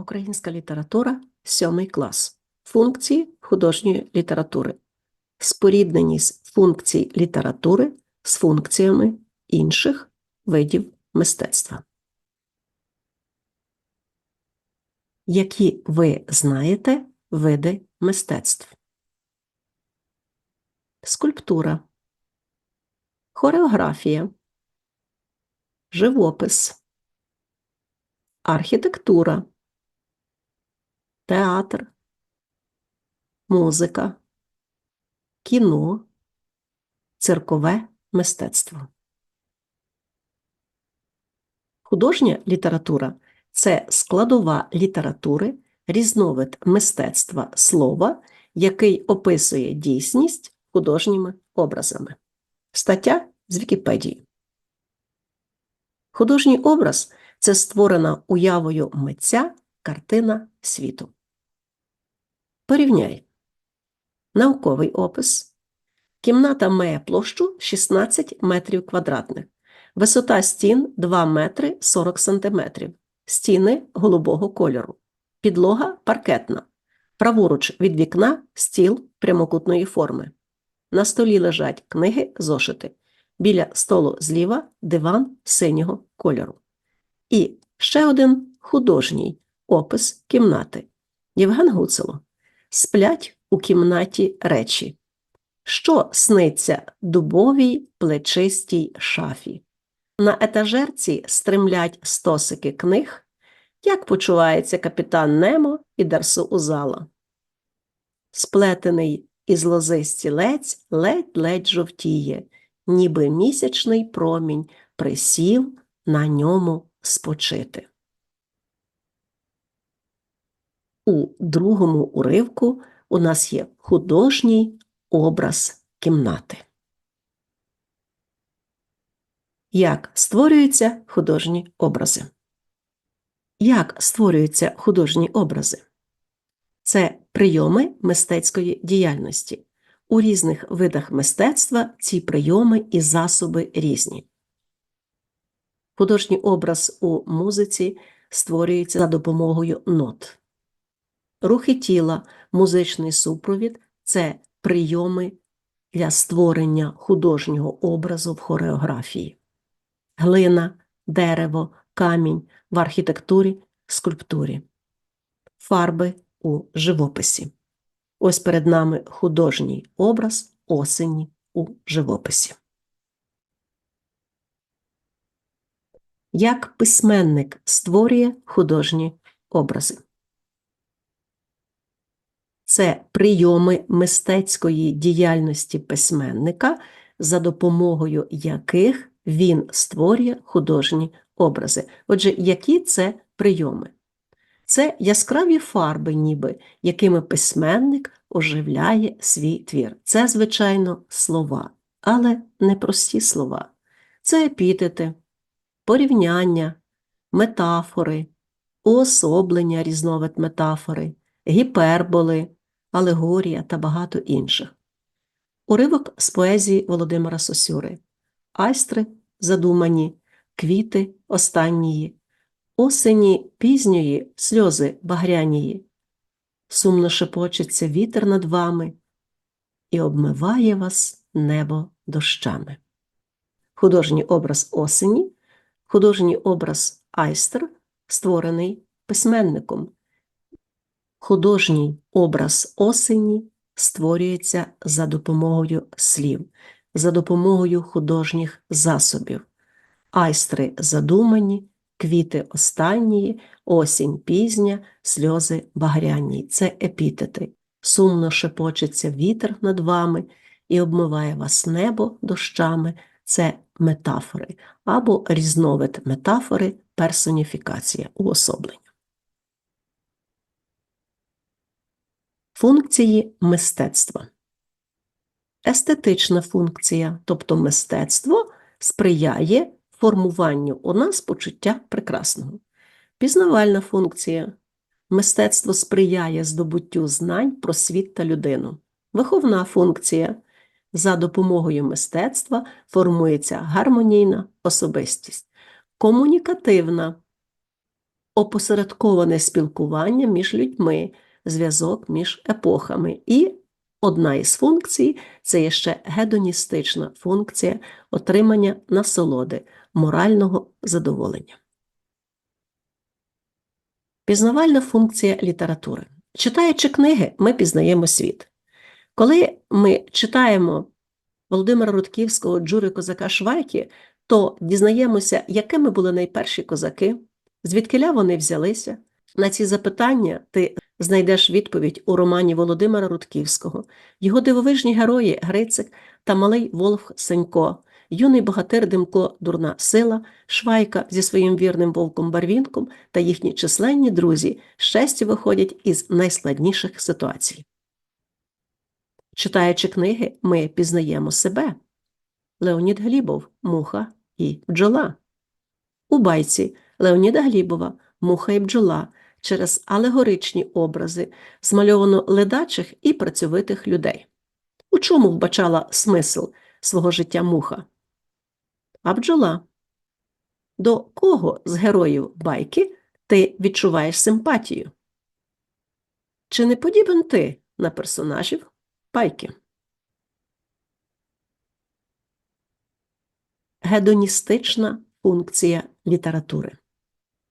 Українська література, сьомий клас. Функції художньої літератури. Спорідненість функцій літератури з функціями інших видів мистецтва. Які ви знаєте види мистецтв? Скульптура, хореографія, живопис, архітектура, театр, музика, кіно, циркове мистецтво. Художня література це складова літератури, різновид мистецтва слова, який описує дійсність художніми образами. Стаття з Вікіпедії. Художній образ це створена уявою митця картина світу. Порівняй. Науковий опис. Кімната має площу 16 метрів квадратних. Висота стін 2 метри 40 сантиметрів. Стіни голубого кольору. Підлога паркетна. Праворуч від вікна стіл прямокутної форми. На столі лежать книги, зошити. Біля столу зліва диван синього кольору. І ще один художній опис кімнати. Євген Гуцело. Сплять у кімнаті речі. Що сниться дубовій плечистій шафі? На етажерці стримлять стосики книг. Як почувається капітан Немо і Дарсо Узала? Сплетений із лози стілець ледь-ледь жовтіє, ніби місячний промінь присів на ньому спочити. У другому уривку у нас є художній образ кімнати. Як створюються художні образи? Як створюються художні образи? Це прийоми мистецької діяльності. У різних видах мистецтва ці прийоми і засоби різні. Художній образ у музиці створюється за допомогою нот. Рухи тіла, музичний супровід це прийоми для створення художнього образу в хореографії. Глина, дерево, камінь в архітектурі, скульптурі, фарби у живописі. Ось перед нами художній образ осені у живописі. Як письменник створює художні образи? Це прийоми мистецької діяльності письменника, за допомогою яких він створює художні образи. Отже, які це прийоми? Це яскраві фарби, ніби, якими письменник оживляє свій твір. Це, звичайно, слова, але не прості слова. Це епітети, порівняння, метафори, уособлення різновид метафори, гіперболи, алегорія та багато інших. Уривок з поезії Володимира Сосюри, айстри задумані, квіти останнії, осені пізньої сльози багрянії, сумно шепочеться вітер над вами і обмиває вас небо дощами. Художній образ осені, художній образ айстр, створений письменником. Художній образ осені створюється за допомогою слів, за допомогою художніх засобів. Айстри задумані, квіти останнії, осінь пізня, сльози багряні. Це епітети. Сумно шепочеться вітер над вами і обмиває вас небо дощами. Це метафори або різновид метафори персоніфікація уособлення. Функції мистецтва. Естетична функція, тобто мистецтво, сприяє формуванню у нас почуття прекрасного. Пізнавальна функція. Мистецтво сприяє здобуттю знань про світ та людину. Виховна функція. За допомогою мистецтва формується гармонійна особистість. Комунікативна. опосередковане спілкування між людьми, зв'язок між епохами. І одна із функцій це є ще гедоністична функція отримання насолоди, морального задоволення. Пізнавальна функція літератури. Читаючи книги, ми пізнаємо світ. Коли ми читаємо Володимира Рудківського Джури козака Швайки, то дізнаємося, якими були найперші козаки, звідкиля вони взялися. На ці запитання ти знайдеш відповідь у романі Володимира Рудківського, його дивовижні герої Грицик та малий Волф Сенько, юний богатир Димко Дурна Сила, Швайка зі своїм вірним вовком Барвінком та їхні численні друзі щастя виходять із найскладніших ситуацій. Читаючи книги, ми пізнаємо себе. Леонід Глібов Муха і бджола. У байці Леоніда Глібова Муха і бджола через алегоричні образи змальовано ледачих і працьовитих людей. У чому вбачала смисл свого життя муха? А бджола. До кого з героїв байки ти відчуваєш симпатію? Чи не подібен ти на персонажів байки? Гедоністична функція літератури.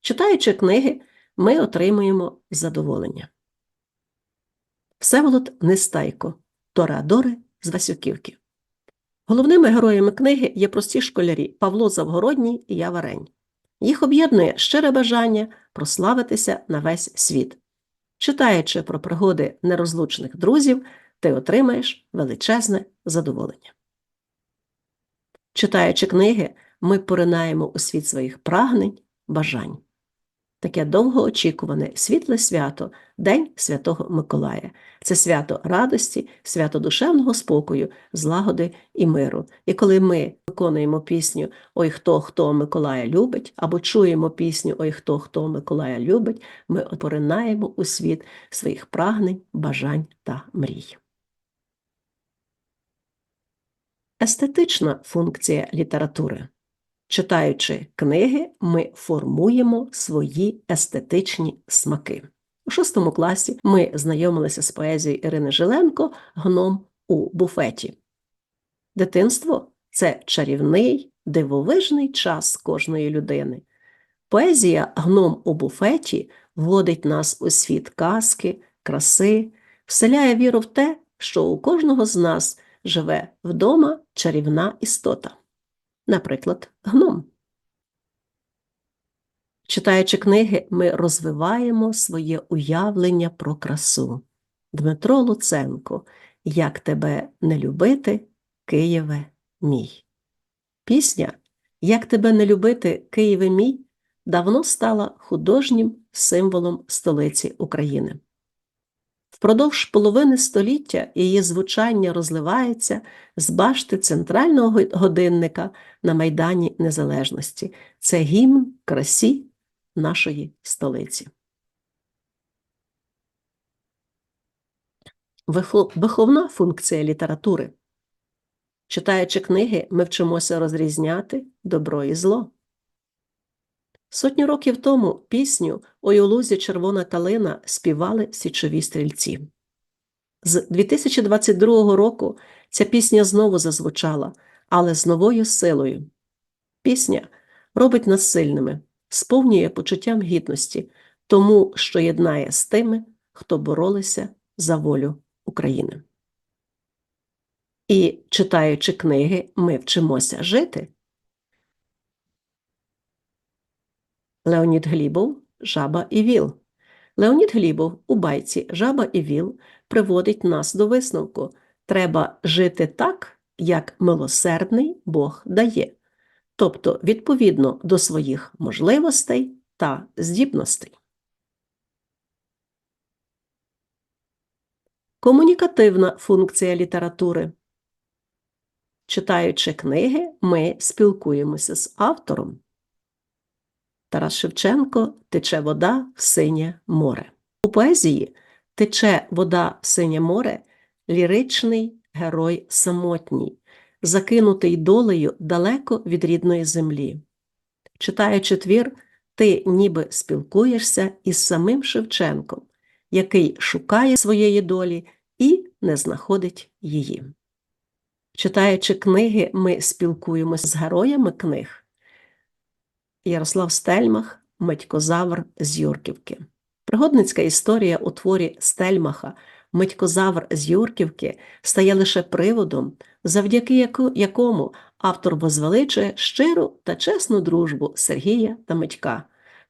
Читаючи книги, ми отримуємо задоволення. Всеволод Нестайко Торадори з Васюківки. Головними героями книги є прості школярі Павло Завгородній і Яварень. Їх об'єднує щире бажання прославитися на весь світ. Читаючи про пригоди нерозлучних друзів, ти отримаєш величезне задоволення. Читаючи книги, ми поринаємо у світ своїх прагнень, бажань. Таке довгоочікуване світле свято День Святого Миколая. Це свято радості, свято душевного спокою, злагоди і миру. І коли ми виконуємо пісню Ой хто хто Миколая любить, або чуємо пісню Ой хто хто Миколая любить, ми поринаємо у світ своїх прагнень, бажань та мрій. Естетична функція літератури. Читаючи книги, ми формуємо свої естетичні смаки. У шостому класі ми знайомилися з поезією Ірини Жиленко Гном у буфеті. Дитинство це чарівний, дивовижний час кожної людини. Поезія Гном у буфеті вводить нас у світ казки, краси, вселяє віру в те, що у кожного з нас живе вдома чарівна істота наприклад, гном. Читаючи книги, ми розвиваємо своє уявлення про красу. Дмитро Луценко Як тебе не любити, Києве мій. Пісня Як тебе не любити, Києве мій давно стала художнім символом столиці України. Впродовж половини століття її звучання розливається з башти центрального годинника на Майдані Незалежності. Це гімн красі нашої столиці. Виховна функція літератури. Читаючи книги, ми вчимося розрізняти добро і зло. Сотню років тому пісню «Ой у лузі червона калина співали січові стрільці. З 2022 року ця пісня знову зазвучала, але з новою силою. Пісня робить нас сильними, сповнює почуттям гідності, тому що єднає з тими, хто боролися за волю України. І читаючи книги, ми вчимося жити. Леонід Глібов Жаба і Віл. Леонід Глібов у байці Жаба і Віл приводить нас до висновку треба жити так, як милосердний Бог дає, тобто відповідно до своїх можливостей та здібностей. Комунікативна функція літератури. Читаючи книги, ми спілкуємося з автором. Тарас Шевченко Тече вода в синє море. У поезії Тече вода в синє море ліричний герой самотній, закинутий долею далеко від рідної землі. Читаючи твір, ти ніби спілкуєшся із самим Шевченком, який шукає своєї долі і не знаходить її. Читаючи книги, ми спілкуємося з героями книг. Ярослав Стельмах, Митькозавр з Юрківки. Пригодницька історія у творі Стельмаха Митькозавр з Юрківки стає лише приводом, завдяки якому автор возвеличує щиру та чесну дружбу Сергія та Митька.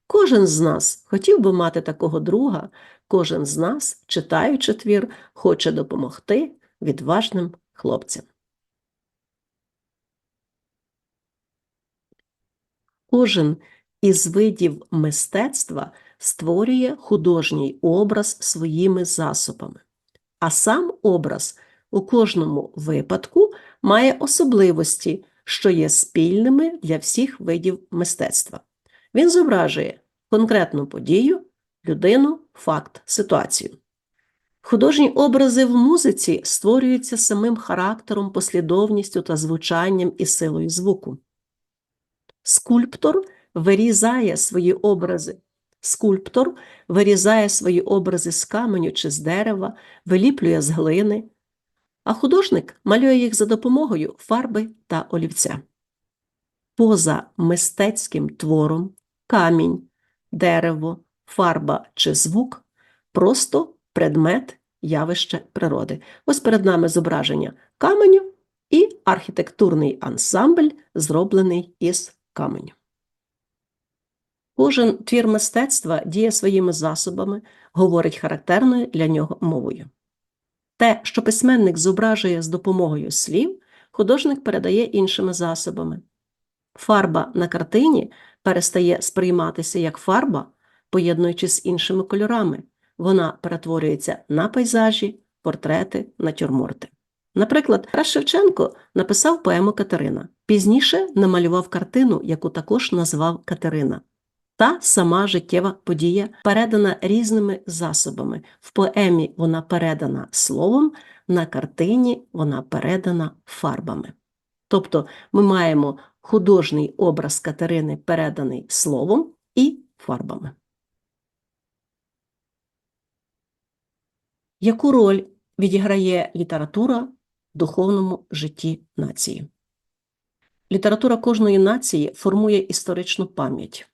Кожен з нас хотів би мати такого друга, кожен з нас, читаючи твір, хоче допомогти відважним хлопцям. Кожен із видів мистецтва створює художній образ своїми засобами, а сам образ у кожному випадку має особливості, що є спільними для всіх видів мистецтва. Він зображує конкретну подію, людину, факт, ситуацію. Художні образи в музиці створюються самим характером, послідовністю та звучанням і силою звуку. Скульптор вирізає свої образи. Скульптор вирізає свої образи з каменю чи з дерева, виліплює з глини, а художник малює їх за допомогою фарби та олівця. Поза мистецьким твором камінь, дерево, фарба чи звук просто предмет явище природи. Ось перед нами зображення каменю і архітектурний ансамбль, зроблений із каменю. Кожен твір мистецтва діє своїми засобами, говорить характерною для нього мовою. Те, що письменник зображує з допомогою слів, художник передає іншими засобами. Фарба на картині перестає сприйматися як фарба, поєднуючись з іншими кольорами. Вона перетворюється на пейзажі, портрети, натюрморти. Наприклад, Тарас Шевченко написав поему Катерина, пізніше намалював картину, яку також назвав Катерина. Та сама життєва подія передана різними засобами. В поемі вона передана словом, на картині вона передана фарбами. Тобто ми маємо художній образ Катерини, переданий словом і фарбами. Яку роль відіграє література духовному житті нації? Література кожної нації формує історичну пам'ять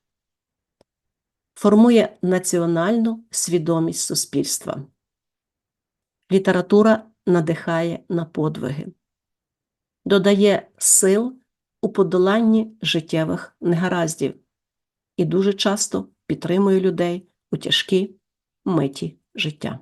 формує національну свідомість суспільства. Література надихає на подвиги, додає сил у подоланні життєвих негараздів і дуже часто підтримує людей у тяжкі миті життя.